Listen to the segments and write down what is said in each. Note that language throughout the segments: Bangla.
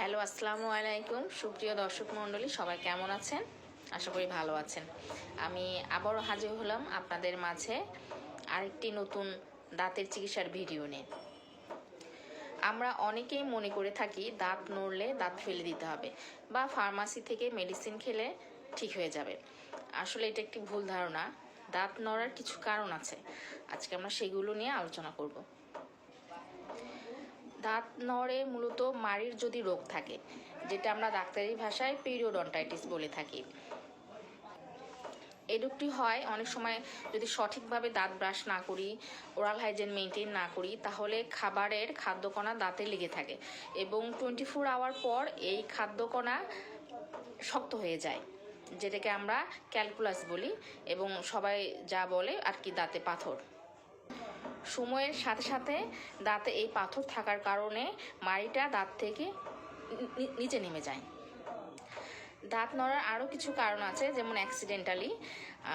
হ্যালো, আসসালামু আলাইকুম। সুপ্রিয় দর্শক মণ্ডলী, সবাই কেমন আছেন? আশা করি ভালো আছেন। আমি আবারও হাজির হলাম আপনাদের মাঝে আরেকটি নতুন দাঁতের চিকিৎসার ভিডিও নিয়ে। আমরা অনেকেই মনে করে থাকি দাঁত নড়লে দাঁত ফেলে দিতে হবে বা ফার্মাসি থেকে মেডিসিন খেলে ঠিক হয়ে যাবে। আসলে এটা একটি ভুল ধারণা। দাঁত নড়ার কিছু কারণ আছে। আজকে আমরা সেগুলো নিয়ে আলোচনা করব। দাঁত নড়ে মূলত মাড়ির যদি রোগ থাকে, যেটা আমরা ডাক্তারি ভাষায় পিরিয়ডন্টাইটিস বলে থাকি। এই রোগটি হয়, অনেক সময় যদি সঠিকভাবে দাঁত ব্রাশ না করি ওরাল হাইজেন মেনটেন না করি, তাহলে খাবারের খাদ্যকণা দাঁতে লেগে থাকে এবং টোয়েন্টি ফোর আওয়ার পর এই খাদ্যকণা শক্ত হয়ে যায়, যেটাকে আমরা ক্যালকুলাস বলি এবং সবাই যা বলে আর কি দাঁতে পাথর। সময়ের সাথে সাথে দাঁতে এই পাথর থাকার কারণে মাড়িটা দাঁত থেকে নিচে নেমে যায়। দাঁত নড়ার আরও কিছু কারণ আছে, যেমন অ্যাক্সিডেন্টালি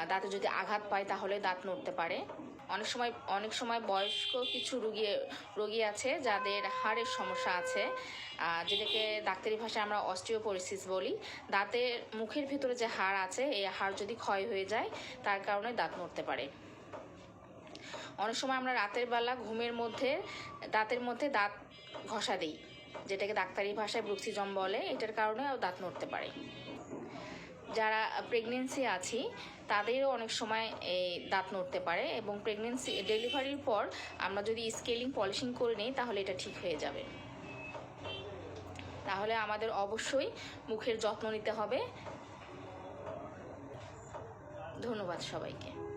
দাঁতে যদি আঘাত পায় তাহলে দাঁত নড়তে পারে। অনেক সময় অনেক সময় বয়স্ক কিছু রুগী, রোগী আছে যাদের হাড়ের সমস্যা আছে যেটাকে ডাক্তারি ভাষায় আমরা অস্টিওপোরিসিস বলি। দাঁতের মুখের ভিতরে যে হাড় আছে, এই হাড় যদি ক্ষয় হয়ে যায়, তার কারণে দাঁত নড়তে পারে। অনেক সময় আমরা রাতের বেলা ঘুমের মধ্যে, দাঁতের মধ্যে দাঁত ঘষা দিই, যেটাকে ডাক্তারি ভাষায় ব্রুক্সিজম বলে, এটার কারণেও দাঁত নড়তে পারে। যারা প্রেগনেন্সি আছি, তাদেরও অনেক সময় এই দাঁত নড়তে পারে এবং প্রেগনেন্সি ডেলিভারির পর আমরা যদি স্কেলিং পলিশিং করে নিই, তাহলে এটা ঠিক হয়ে যাবে। তাহলে আমাদের অবশ্যই মুখের যত্ন নিতে হবে। ধন্যবাদ সবাইকে।